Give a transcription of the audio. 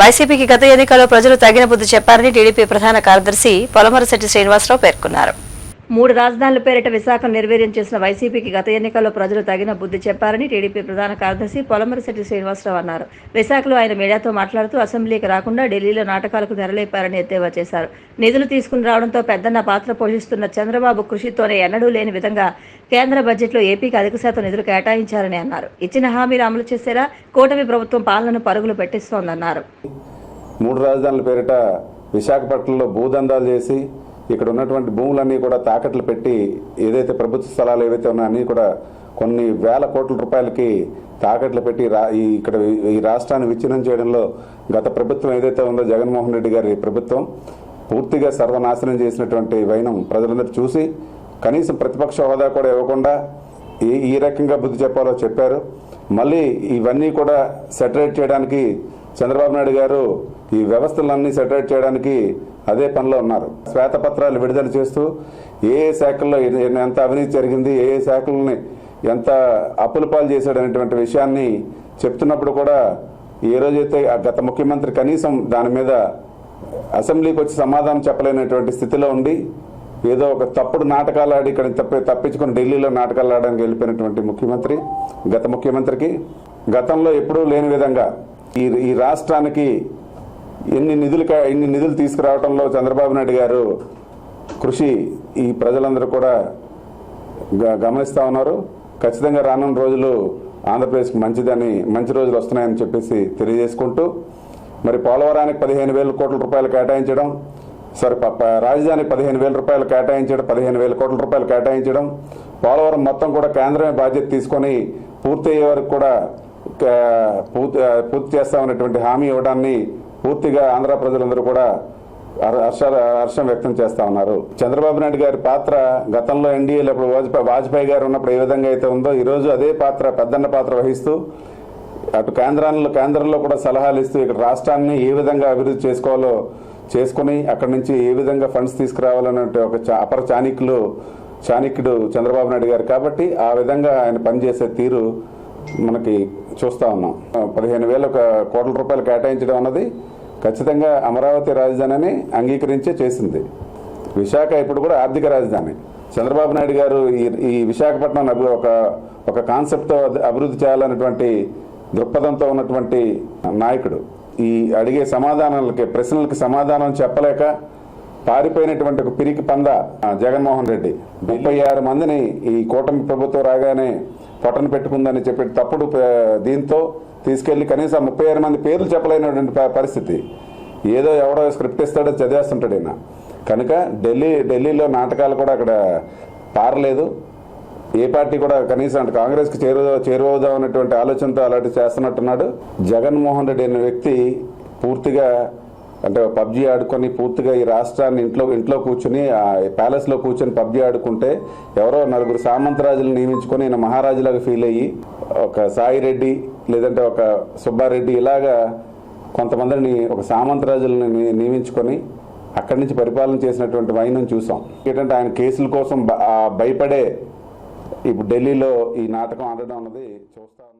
వైసీపీకి గత ఎన్నికల్లో ప్రజలు తగిన బుద్ధి చెప్పారని టీడీపీ ప్రధాన కార్యదర్శి పొలమరశెట్టి శ్రీనివాసరావు పేర్కొన్నారు. మూడు రాజధానుల పేరిట విశాఖ నిర్వీర్యం చేసిన వైసీపీకి గత ఎన్నికల్లో ప్రజలు తగిన బుద్ధి చెప్పారని టీడీపీ ప్రధాన కార్యదర్శి పొలమరిశెట్టి శ్రీనివాసరావు అన్నారు. విశాఖలో ఆయన మీడియాతో మాట్లాడుతూ అసెంబ్లీకి రాకుండా ఢిల్లీలో నాటకాలకు తెరలేపారని ఎద్దేవా చేశారు. నిధులు తీసుకుని రావడంతో పెద్దన్న పాత్ర పోషిస్తున్న చంద్రబాబు కృషితోనే ఎన్నడూ లేని విధంగా కేంద్ర బడ్జెట్లో ఏపీకి అధిక శాతం నిధులు కేటాయించారని అన్నారు. ఇచ్చిన హామీలు అమలు చేసేలా కూటమి ప్రభుత్వం పాలనను పరుగులు పెట్టిస్తోందన్నారు. మూడు రాజధానుల పేరిట విశాఖపట్నంలో భూదందాలు చేసి ఇక్కడ ఉన్నటువంటి భూములన్నీ కూడా తాకట్లు పెట్టి ఏదైతే ప్రభుత్వ స్థలాలు ఏవైతే ఉన్నాయో అన్నీ కూడా కొన్ని వేల కోట్ల రూపాయలకి తాకట్లు పెట్టి రా ఈ ఇక్కడ ఈ రాష్ట్రాన్ని విచ్ఛిన్నం చేయడంలో గత ప్రభుత్వం ఏదైతే ఉందో జగన్మోహన్ రెడ్డి గారి ప్రభుత్వం పూర్తిగా సర్వనాశనం చేసినటువంటి వైనం ప్రజలందరూ చూసి కనీసం ప్రతిపక్ష హోదా కూడా ఇవ్వకుండా ఏ ఈ రకంగా బుద్ధి చెప్పాలో చెప్పారు. మళ్ళీ ఇవన్నీ కూడా సెటరేట్ చేయడానికి చంద్రబాబు నాయుడు గారు ఈ వ్యవస్థలన్నీ సెటరేట్ చేయడానికి అదే పనిలో ఉన్నారు. శ్వేతపత్రాలు విడుదల చేస్తూ ఏ ఏ శాఖల్లో ఎంత అవినీతి జరిగింది ఏ ఏ శాఖలని ఎంత అప్పుల పాలు చేశాడు అనేటువంటి విషయాన్ని చెప్తున్నప్పుడు కూడా ఏ రోజైతే ఆ గత ముఖ్యమంత్రి కనీసం దాని మీద అసెంబ్లీకి వచ్చి సమాధానం చెప్పలేనటువంటి స్థితిలో ఉండి ఏదో ఒక తప్పుడు నాటకాలు ఆడి ఇక్కడ తప్పి తప్పించుకుని ఢిల్లీలో నాటకాలు ఆడడానికి వెళ్ళిపోయినటువంటి ముఖ్యమంత్రి గత ముఖ్యమంత్రికి గతంలో ఎప్పుడూ లేని విధంగా ఈ ఈ రాష్ట్రానికి ఎన్ని నిధులు ఎన్ని నిధులు తీసుకురావడంలో చంద్రబాబు నాయుడు గారు కృషి ఈ ప్రజలందరూ కూడా గ- గమనిస్తా ఉన్నారు. ఖచ్చితంగా రానున్న రోజులు ఆంధ్రప్రదేశ్కి మంచిదని మంచి రోజులు వస్తున్నాయని చెప్పేసి తెలియజేసుకుంటూ మరి పోలవరానికి పదిహేను వేల కోట్ల రూపాయలు కేటాయించడం సారీ ప- రాజధానికి పదిహేను వేల రూపాయలు కేటాయించడం పదిహేను వేల కోట్ల రూపాయలు కేటాయించడం పోలవరం మొత్తం కూడా కేంద్రమే బాధ్యత తీసుకొని పూర్తి అయ్యే వరకు కూడా పూర్తి పూర్తి చేస్తామనేటువంటి హామీ ఇవ్వడాన్ని పూర్తిగా ఆంధ్ర ప్రజలందరూ కూడా హర్ష హర్షం వ్యక్తం చేస్తా ఉన్నారు. చంద్రబాబు నాయుడు గారి పాత్ర గతంలో ఎన్డీఏలో అప్పుడు వాజ్పేయి వాజ్పేయి గారు ఉన్నప్పుడు ఏ విధంగా అయితే ఉందో ఈరోజు అదే పాత్ర పెద్దన్న పాత్ర వహిస్తూ అటు కేంద్రాల్లో కేంద్రంలో కూడా సలహాలు ఇస్తూ ఇక్కడ రాష్ట్రాన్ని ఏ విధంగా అభివృద్ధి చేసుకోవాలో చేసుకుని అక్కడి నుంచి ఏ విధంగా ఫండ్స్ తీసుకురావాలనే ఒక చా- అపర చాణిక్యులు చాణిక్యుడు చంద్రబాబు నాయుడు గారు కాబట్టి ఆ విధంగా ఆయన పనిచేసే తీరు మనకి చూస్తా ఉన్నాం. పదిహేను వేల ఒక కోట్ల రూపాయలు కేటాయించడం అన్నది ఖచ్చితంగా అమరావతి రాజధానిని అంగీకరించే చేసింది. విశాఖ ఇప్పుడు కూడా ఆర్థిక రాజధాని. చంద్రబాబు నాయుడు గారు ఈ ఈ విశాఖపట్నం ఒక ఒక కాన్సెప్ట్తో అభివృద్ధి చేయాలన్నటువంటి దృక్పథంతో ఉన్నటువంటి నాయకుడు. ఈ అడిగే సమాధానాలకి ప్రశ్నలకి సమాధానం చెప్పలేక పారిపోయినటువంటి ఒక పిరికి పంద జగన్మోహన్ రెడ్డి. ముప్పై ఆరు మందిని ఈ కూటమి ప్రభుత్వం రాగానే పొట్టను పెట్టుకుందని చెప్పి తప్పుడు దీంతో తీసుకెళ్ళి కనీసం ముప్పై ఆరు మంది పేర్లు చెప్పలేనటువంటి పరిస్థితి. ఏదో ఎవడో స్క్రిప్ట్ ఇస్తాడో చదివేస్తుంటాడు ఈయన. కనుక ఢిల్లీ ఢిల్లీలో నాటకాలు కూడా అక్కడ పారలేదు. ఏ పార్టీ కూడా కనీసం అంటే కాంగ్రెస్కి చేరువ చేరువదాం అనేటువంటి ఆలోచనతో అలాంటి చేస్తున్నట్టున్నాడు. జగన్మోహన్ రెడ్డి అనే వ్యక్తి పూర్తిగా అంటే పబ్జీ ఆడుకొని పూర్తిగా ఈ రాష్ట్రాన్ని ఇంట్లో ఇంట్లో కూర్చుని ఆ ప్యాలెస్లో కూర్చొని పబ్జీ ఆడుకుంటే ఎవరో నలుగురు సామంతరాజులు నియమించుకొని ఈయన మహారాజులాగా ఫీల్ అయ్యి ఒక సాయి రెడ్డి లేదంటే ఒక సుబ్బారెడ్డి ఇలాగా కొంతమందిని ఒక సామంతరాజులను నియమించుకొని అక్కడి నుంచి పరిపాలన చేసినటువంటి వైనం చూసాం. ఏంటంటే ఆయన కేసుల కోసం భయపడే ఇప్పుడు ఢిల్లీలో ఈ నాటకం ఆడడం అన్నది చూస్తా ఉన్నాం.